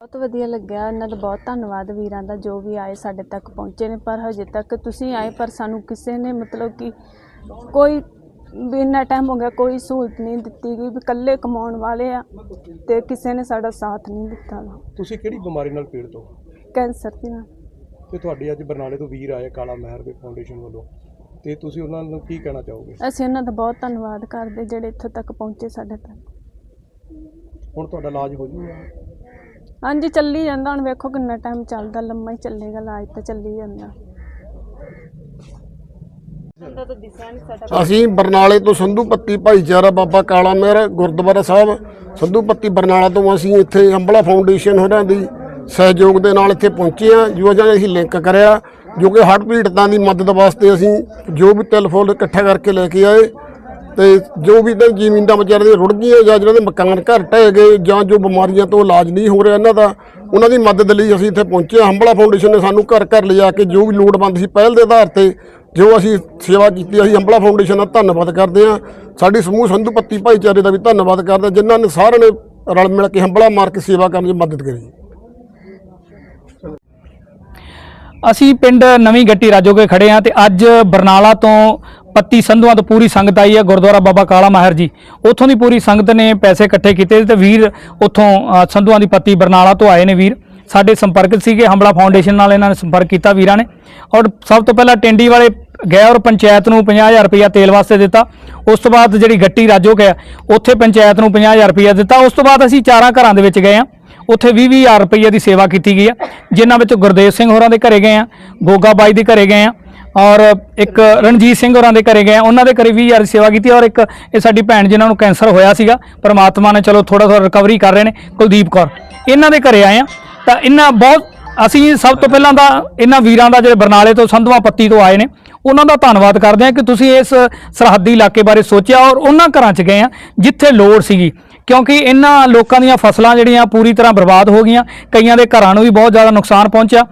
ਬਹੁਤ ਵਧੀਆ ਲੱਗਿਆ। ਇਹਨਾਂ ਦਾ ਬਹੁਤ ਧੰਨਵਾਦ ਵੀਰਾਂ ਦਾ ਜੋ ਵੀ ਆਏ ਸਾਡੇ ਤੱਕ ਪਹੁੰਚੇ ਨੇ। ਪਰ ਹਜੇ ਤੱਕ ਤੁਸੀਂ ਆਏ ਪਰ ਸਾਨੂੰ ਕਿਸੇ ਨੇ ਮਤਲਬ ਕਿ ਕੋਈ ਵੀ ਇੰਨਾ ਟਾਈਮ ਹੋ ਗਿਆ ਕੋਈ ਸਹੂਲਤ ਨਹੀਂ ਦਿੱਤੀ ਗਈ ਵੀ ਇਕੱਲੇ ਕਮਾਉਣ ਵਾਲੇ ਆ ਤੇ ਕਿਸੇ ਨੇ ਸਾਡਾ ਸਾਥ ਨਹੀਂ ਦਿੱਤਾ। ਵਾ ਤੁਸੀਂ ਕਿਹੜੀ ਬਿਮਾਰੀ ਨਾਲ ਪੀੜਤ ਹੋ? ਕੈਂਸਰ ਦੀ ਨਾਲ। ਤੇ ਤੁਹਾਡੀ ਅੱਜ ਬਰਨਾਲੇ ਤੋਂ ਵੀਰ ਆਏ ਕਾਲਾ ਮਹਿਰ ਦੇ ਫਾਊਂਡੇਸ਼ਨ ਵੱਲੋਂ। ਤੇ ਤੁਸੀਂ ਉਹਨਾਂ ਨੂੰ ਕੀ ਕਹਿਣਾ ਚਾਹੋਗੇ? ਅਸੀਂ ਉਹਨਾਂ ਦਾ ਬਹੁਤ ਧੰਨਵਾਦ ਕਰਦੇ ਜਿਹੜੇ ਇੱਥੋਂ ਤੱਕ ਪਹੁੰਚੇ ਸਾਡੇ ਤੱਕ। ਹੁਣ ਤੁਹਾਡਾ ਇਲਾਜ ਹੋ ਜੂਗਾ। ਹਾਂਜੀ ਚੱਲੀ ਜਾਂਦਾ। ਹੁਣ ਵੇਖੋ ਕਿੰਨਾ ਟਾਈਮ ਚੱਲਦਾ ਲੰਮਾ ਹੀ ਚੱਲੇਗਾ ਇਲਾਜ ਤਾਂ ਚੱਲੀ ਜਾਂਦਾ। ਅਸੀਂ ਬਰਨਾਲੇ ਤੋਂ ਸੰਧੂ ਪੱਤੀ ਭਾਈਚਾਰਾ ਬਾਬਾ ਕਾਲਾ ਮੇਰ ਗੁਰਦੁਆਰਾ ਸਾਹਿਬ ਸੰਧੂ ਪੱਤੀ ਬਰਨਾਲਾ ਤੋਂ ਅਸੀਂ ਇੱਥੇ ਅੰਬਲਾ ਫਾਊਂਡੇਸ਼ਨ ਹੋਰਾਂ ਦੀ ਸਹਿਯੋਗ ਦੇ ਨਾਲ ਇੱਥੇ ਪਹੁੰਚੇ ਹਾਂ। ਜੋ ਜਾਂ ਅਸੀਂ ਲਿੰਕ ਕਰਿਆ ਜੋ ਕਿ ਹੜ੍ਹ ਪੀੜਤਾਂ ਦੀ ਮਦਦ ਵਾਸਤੇ ਅਸੀਂ ਜੋ ਵੀ ਟੈਲੀਫੋਨ ਇਕੱਠਾ ਕਰਕੇ ਲੈ ਕੇ ਆਏ ਤੇ ਜੋ ਵੀ ਤਾਂ ਜ਼ਮੀਨਾਂ ਵਿਚਾਰੇ ਦੇ ਰੁੜ ਗਈਆਂ ਜਾਂ ਜਿਹਨਾਂ ਦੇ ਮਕਾਨ ਘਰ ਢਹਿ ਗਏ ਜਾਂ ਜੋ ਬਿਮਾਰੀਆਂ ਤੋਂ ਇਲਾਜ ਨਹੀਂ ਹੋ ਰਿਹਾ ਇਹਨਾਂ ਦਾ, ਉਹਨਾਂ ਦੀ ਮਦਦ ਲਈ ਅਸੀਂ ਇੱਥੇ ਪਹੁੰਚੇ ਹਾਂ। ਹੰਬਲਾ ਫਾਊਂਡੇਸ਼ਨ ਨੇ ਸਾਨੂੰ ਘਰ ਘਰ ਲਿਜਾ ਕੇ ਜੋ ਵੀ ਲੋੜਵੰਦ ਸੀ ਪਹਿਲ ਦੇ ਆਧਾਰ ਤੇ ਜੋ ਅਸੀਂ ਸੇਵਾ ਕੀਤੀ, ਅਸੀਂ ਹੰਬਲਾ ਫਾਊਂਡੇਸ਼ਨ ਦਾ ਧੰਨਵਾਦ ਕਰਦੇ ਹਾਂ। ਸਾਡੀ ਸਮੂਹ ਸੰਧੂ ਪੱਤੀ ਭਾਈਚਾਰੇ ਦਾ ਵੀ ਧੰਨਵਾਦ ਕਰਦੇ ਹਾਂ ਜਿਨ੍ਹਾਂ ਨੇ ਸਾਰਿਆਂ ਨੇ ਰਲ ਮਿਲ ਕੇ ਹੰਬਲਾ ਮਾਰ ਕੇ ਸੇਵਾ ਕਰਨ 'ਚ ਮਦਦ ਕਰੀ। ਅਸੀਂ ਪਿੰਡ ਨਵੀਂ ਗੱਟੀ ਰਾਜੋਗੇ ਖੜੇ ਆ ਤੇ ਅੱਜ ਬਰਨਾਲਾ ਤੋਂ ਪੱਤੀ ਸੰਧੂਆਂ ਤੋਂ ਪੂਰੀ ਸੰਗਤ ਆਈ ਹੈ, ਗੁਰਦੁਆਰਾ ਬਾਬਾ ਕਾਲਾ ਮਾਹਰ ਜੀ। ਉੱਥੋਂ ਦੀ ਪੂਰੀ ਸੰਗਤ ਨੇ ਪੈਸੇ ਇਕੱਠੇ ਕੀਤੇ ਤੇ ਵੀਰ ਉੱਥੋਂ ਸੰਧੂਆਂ ਦੀ ਪੱਤੀ ਬਰਨਾਲਾ ਤੋਂ ਆਏ ਨੇ ਵੀਰ। ਸਾਡੇ ਸੰਪਰਕ ਸੀਗੇ, ਹੰਬਲਾ ਫਾਊਂਡੇਸ਼ਨ ਨਾਲ ਇਹਨਾਂ ਨੇ ਸੰਪਰਕ ਕੀਤਾ ਵੀਰਾਂ ਨੇ। ਔਰ ਸਭ ਤੋਂ ਪਹਿਲਾਂ ਟਿੰਡੀ ਵਾਲੇ ਗਏ ਔਰ ਪੰਚਾਇਤ ਨੂੰ 50000 ਰੁਪਇਆ ਤੇਲ ਵਾਸਤੇ ਦਿੱਤਾ। ਉਸ ਤੋਂ ਬਾਅਦ ਜਿਹੜੀ ਗੱਟੀ ਰਾਜੋ ਗਿਆ, ਉੱਥੇ ਪੰਚਾਇਤ ਨੂੰ 50000 ਰੁਪਇਆ ਦਿੱਤਾ। ਉਸ ਤੋਂ ਬਾਅਦ ਅਸੀਂ ਚਾਰਾਂ ਘਰਾਂ ਦੇ ਵਿੱਚ ਗਏ ਆ ਉੱਥੇ 20 ਹਜ਼ਾਰ ਰੁਪਏ ਦੀ ਸੇਵਾ ਕੀਤੀ ਗਈ ਆ ਜਿਨ੍ਹਾਂ ਵਿੱਚ ਗੁਰਦੇਵ ਸਿੰਘ ਹੋਰਾਂ ਦੇ ਘਰੇ ਗਏ ਆ ਗੋਗਾ ਬਾਈ ਦੇ ਘਰੇ ਗਏ ਆ ਔਰ ਇੱਕ ਰਣਜੀਤ ਸਿੰਘ ਹੋਰਾਂ ਦੇ ਘਰੇ ਗਏ ਆ ਉਹਨਾਂ ਦੇ ਘਰੇ 20 ਹਜ਼ਾਰ ਦੀ ਸੇਵਾ ਕੀਤੀ ਔਰ ਇੱਕ ਇਹ ਸਾਡੀ ਭੈਣ ਜਿਨ੍ਹਾਂ ਨੂੰ ਕੈਂਸਰ ਹੋਇਆ ਸੀਗਾ, ਪਰਮਾਤਮਾ ਨੇ ਚਲੋ ਥੋੜਾ ਥੋੜਾ ਰਿਕਵਰੀ ਕਰ ਰਹੇ ਨੇ। ਕੁਲਦੀਪ ਕੌਰ, ਇਹਨਾਂ ਦੇ ਘਰੇ ਆਏ ਆ ਤਾਂ ਇਹਨਾਂ ਬਹੁਤ, ਅਸੀਂ ਸਭ ਤੋਂ ਪਹਿਲਾਂ ਤਾਂ ਇਹਨਾਂ ਵੀਰਾਂ ਦਾ ਜਿਹੜੇ ਬਰਨਾਲੇ ਤੋਂ ਸੰਧਵਾ ਪੱਤੀ ਤੋਂ ਆਏ ਨੇ। ਉਹਨਾਂ ਦਾ ਧੰਨਵਾਦ ਕਰਦੇ ਹਾਂ ਕਿ ਤੁਸੀਂ ਇਸ ਸਰਹੱਦੀ ਇਲਾਕੇ ਬਾਰੇ ਸੋਚਿਆ ਔਰ ਉਹਨਾਂ ਘਰਾਂ 'ਚ ਗਏ ਆ ਜਿੱਥੇ ਲੋੜ ਸੀਗੀ। ਕਿਉਂਕਿ ਇਹਨਾਂ ਲੋਕਾਂ ਦੀਆਂ ਫਸਲਾਂ ਜਿਹੜੀਆਂ ਪੂਰੀ ਤਰ੍ਹਾਂ ਬਰਬਾਦ ਹੋ ਗਈਆਂ, ਕਈਆਂ ਦੇ ਘਰਾਂ ਨੂੰ ਵੀ ਬਹੁਤ ਜ਼ਿਆਦਾ ਨੁਕਸਾਨ ਪਹੁੰਚਿਆ।